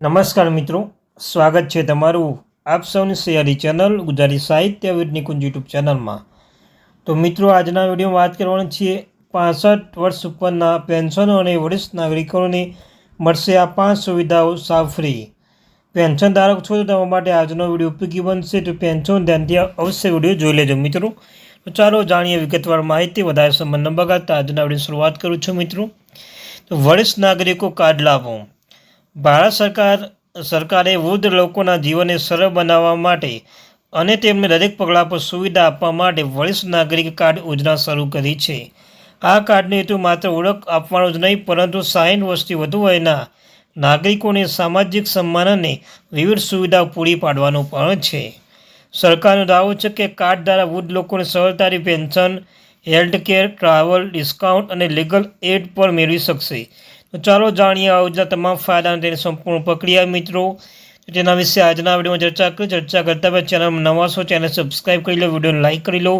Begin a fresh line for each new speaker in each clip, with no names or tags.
નમસ્કાર મિત્રો, સ્વાગત છે તમારું આપ સૌની સૈયારી ચેનલ ગુજરાતી સાહિત્ય વિદ કુંજ યુટ્યુબ ચેનલમાં. તો મિત્રો, આજના વિડીયોમાં વાત કરવાના છીએ પાસઠ વર્ષ ઉપરના પેન્શનો અને વરિષ્ઠ નાગરિકોને મળશે આ પાંચ સુવિધાઓ સાવ ફ્રી. પેન્શન ધારક છો તો તમારા માટે આજનો વીડિયો ઉપયોગી બનશે, તો પેન્શન ધ્યાનથી અવશ્ય વીડિયો જોઈ લેજો મિત્રો. તો ચાલો જાણીએ વિગતવાર માહિતી, વધારે સંબંધ ન બગાડતા આજના વીડિયો શરૂઆત કરું છું મિત્રો. તો વરિષ્ઠ નાગરિકો કાર્ડ લાભો ભારત સરકાર, સરકારે વૃદ્ધ લોકોના જીવનને સરળ બનાવવા માટે અને તેમને દરેક પગલાં પર સુવિધા આપવા માટે વરિષ્ઠ નાગરિક કાર્ડ યોજના શરૂ કરી છે. આ કાર્ડનો હેતુ માત્ર ઓળખ આપવાનો જ નહીં, પરંતુ સાહીઠ વર્ષથી વધુ વયના નાગરિકોને સામાજિક સન્માન અને વિવિધ સુવિધાઓ પૂરી પાડવાનો પણ છે. સરકારનો દાવો છે કે કાર્ડ દ્વારા વૃદ્ધ લોકોને સરળતાથી pension health care travel, discount અને લીગલ એડ પર મેળવી શકશે. તો ચાલો જાણીએ આ તમામ ફાયદા અને તેની સંપૂર્ણ પ્રક્રિયા. મિત્રો તેના વિશે આજના વિડીયોમાં ચર્ચા કરી. ચર્ચા કરતા પહેલાં ચેનલમાં નવા છો, ચેનલ સબસ્ક્રાઈબ કરી લો, વિડીયોને લાઇક કરી લો.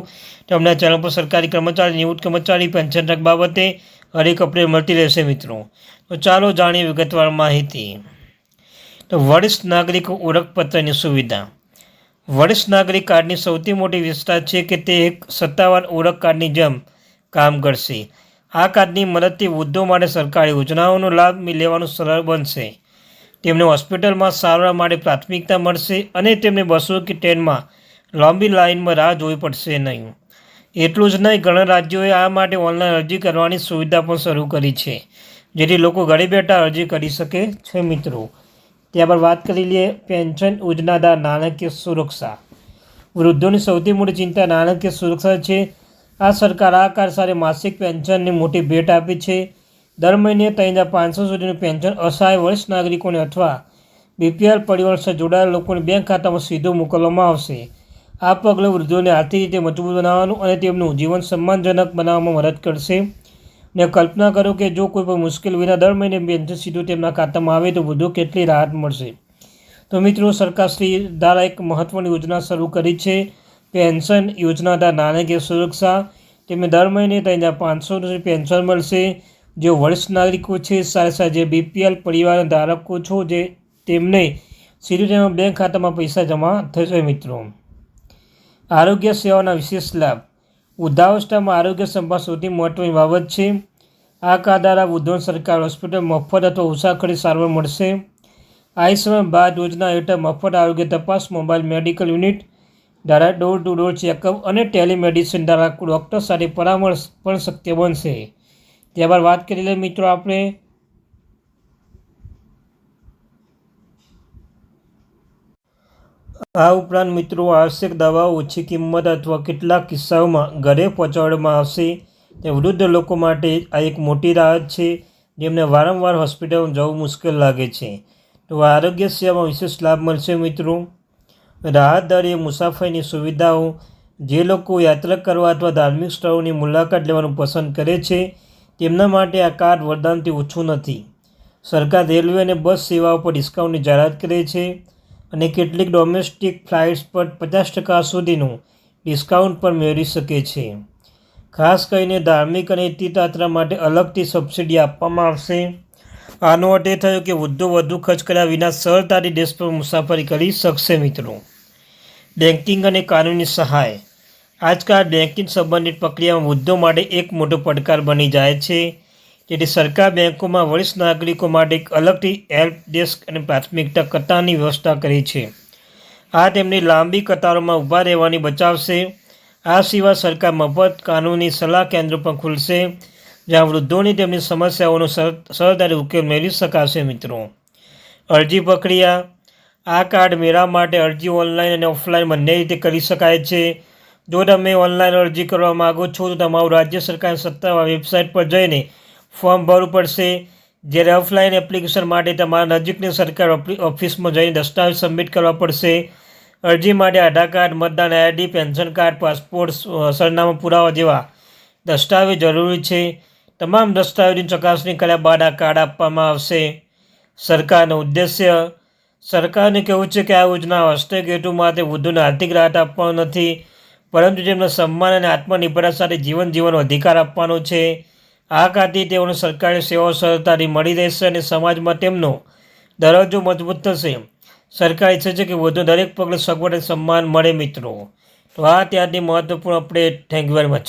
તો અમને ચેનલ પર સરકારી કર્મચારી, નિવૃત્ત કર્મચારી, પેન્શન તક બાબતે હરેક અપડેટ મળતી રહેશે, મિત્રો. તો ચાલો જાણીએ વિગતવાર માહિતી. તો વરિષ્ઠ નાગરિક ઓળખપત્રની સુવિધા. વરિષ્ઠ નાગરિક કાર્ડની સૌથી મોટી વિશેષતા છે કે તે એક સત્તાવાર ઓળખ કાર્ડની જેમ કામ કરશે. આ કાર્ડની મદદથી વૃદ્ધો માટે સરકારી યોજનાઓનો લાભ લેવાનું સરળ બનશે. તેમને હોસ્પિટલમાં સારવાર માટે પ્રાથમિકતા મળશે અને તેમને બસો કે ટ્રેનમાં લાંબી લાઇનમાં રાહ જોવી પડશે નહીં. એટલું જ નહીં, ઘણા રાજ્યોએ આ માટે ઓનલાઈન અરજી કરવાની સુવિધા પણ શરૂ કરી છે, જેથી લોકો ઘરે બેઠા અરજી કરી શકે છે મિત્રો. ત્યાં પર વાત કરી લઈએ પેન્શન યોજનાદાર નાણાકીય સુરક્ષા. વૃદ્ધોની સૌથી મોટી ચિંતા નાણાકીય સુરક્ષા છે આ સરકાર આ કાર સાથે માસિક પેન્શનની મોટી ભેટ આપી છે. દર મહિને ત્રણ હજાર પાંચસો સુધીનું પેન્શન અસહાય વરિષ્ઠ નાગરિકોને અથવા બીપીએલ પરિવાર સાથે જોડાયેલા લોકોને બેંક ખાતામાં સીધું મોકલવામાં આવશે. આ પગલું વૃદ્ધોને આર્થિક રીતે મજબૂત બનાવવાનું અને તેમનું જીવન સન્માનજનક બનાવવામાં મદદ કરશે. ને કલ્પના કરો કે જો કોઈ પણ મુશ્કેલ વિના દર મહિને પેન્શન સીધું તેમના ખાતામાં આવે તો વૃદ્ધો કેટલી રાહત મળશે. તો મિત્રો, સરકારશ્રી દ્વારા એક મહત્ત્વની યોજના શરૂ કરી છે. પેન્શન યોજનાના નાણાકીય સુરક્ષા તેમને દર મહિને ત્યાં પાંચસો પેન્શન મળશે. જે વરિષ્ઠ નાગરિકો છે, સાથે સાથે જે બીપીએલ પરિવારના ધારકો છો, જે તેમને સીધું બેંક ખાતામાં પૈસા જમા થશે મિત્રો. આરોગ્ય સેવાના વિશેષ લાભ. વૃદ્ધાવસ્થામાં આરોગ્ય સંભાળ સૌથી મહત્ત્વની બાબત છે. આ કાર્ડ દ્વારા વૃદ્ધોને સરકાર હોસ્પિટલ મફત અથવા ઓછા સારવાર મળશે. આયુષ્યમાન ભારત યોજના હેઠળ મફત આરોગ્ય તપાસ, મોબાઈલ મેડિકલ યુનિટ દ્વારા ડોર ટુ ડોર ચેકઅપ અને ટેલિમેડિસિન દ્વારા ડૉક્ટર સાથે પરામર્શ પણ શક્ય બનશે. ત્યારબાદ વાત કરી લઈએ મિત્રો આપણે. આ ઉપરાંત મિત્રો આવશ્યક દવાઓ, ઓછી કિંમત અથવા કેટલાક કિસ્સાઓમાં ઘરે પહોંચાડવામાં આવશે. તે વૃદ્ધ લોકો માટે આ એક મોટી રાહત છે. જેમને વારંવાર હોસ્પિટલમાં જવું મુશ્કેલ લાગે છે. તો આરોગ્ય સેવામાં વિશેષ લાભ મળશે મિત્રો. રાહતદારી મુસાફરીની સુવિધાઓ, જે લોકો યાત્રા કરવા અથવા ધાર્મિક સ્થળોની મુલાકાત લેવાનું પસંદ કરે છે, તેમના માટે આ કાર્ડ વરદાનથી ઓછું નથી. સરકાર રેલવે અને બસ સેવાઓ પર ડિસ્કાઉન્ટની જાહેરાત કરે છે અને કેટલીક ડોમેસ્ટિક ફ્લાઇટ્સ પર પચાસ ટકા સુધીનું ડિસ્કાઉન્ટ પણ મેળવી શકે છે. ખાસ કરીને ધાર્મિક અને તીર્થયાત્રા માટે અલગથી સબસિડી આપવામાં આવશે. આનો અર્થ એ થયો કે વૃદ્ધો વધુ ખર્ચ કર્યા વિના સરળતાથી દેશ પર મુસાફરી કરી શકશે મિત્રો. બેન્કિંગ અને કાનૂની સહાય. આજકાલ બેન્કિંગ સંબંધિત પ્રક્રિયામાં વૃદ્ધો માટે એક મોટો પડકાર બની જાય છે. જેથી સરકાર બેન્કોમાં વરિષ્ઠ નાગરિકો માટે એક અલગથી હેલ્પ ડેસ્ક અને પ્રાથમિકતા કતારની વ્યવસ્થા કરી છે. આ તેમની લાંબી કતારોમાં ઊભા રહેવાની બચાવશે. આ સિવાય સરકાર મફત કાનૂની સલાહ કેન્દ્રો પણ ખુલશે. જ્યાં વૃદ્ધોની તેમની સમસ્યાઓનો સરળતાથી ઉકેલ મેળવી શકાશે મિત્રો. અરજી પ્રક્રિયા. આ કાર્ડ મેળવવા માટે અરજી ઓનલાઈન અને ઓફલાઈન બંને રીતે કરી શકાય છે. જો તમે ઓનલાઈન અરજી કરવા માગો છો, તો તમારું રાજ્ય સરકારની સત્તાવાર વેબસાઇટ પર જઈને ફોર્મ ભરવું પડશે. જ્યારે ઓફલાઈન એપ્લિકેશન માટે તમારા નજીકની સરકાર ઓફિસમાં જઈને દસ્તાવેજ સબમિટ કરવા પડશે. અરજી માટે આધાર કાર્ડ, મતદાન આઈડી, પેન્શન કાર્ડ, પાસપોર્ટ સરનામા પુરાવા જેવા દસ્તાવેજ જરૂરી છે. તમામ દસ્તાવેજની ચકાસણી કર્યા બાદ આ કાર્ડ આપવામાં આવશે. સરકારનો ઉદ્દેશ્ય, સરકારને કહેવું છે કે આ યોજના વાસ્તવિક હેતુ માટે વૃદ્ધોને આર્થિક રાહત આપવાનો નથી, પરંતુ તેમને સન્માન અને આત્મનિર્ભરતા સાથે જીવન જીવવાનો અધિકાર આપવાનો છે, આ કાર્ડથી તેઓને સરકારી સેવાઓ સરળતાથી મળી રહેશે અને સમાજમાં તેમનો દરજ્જો મજબૂત થશે. સરકાર ઈચ્છે છે કે વધુ દરેક પગલે સગવડ અને સન્માન મળે મિત્રો. તો આ ત્યારની મહત્વપૂર્ણ update. Thank you very much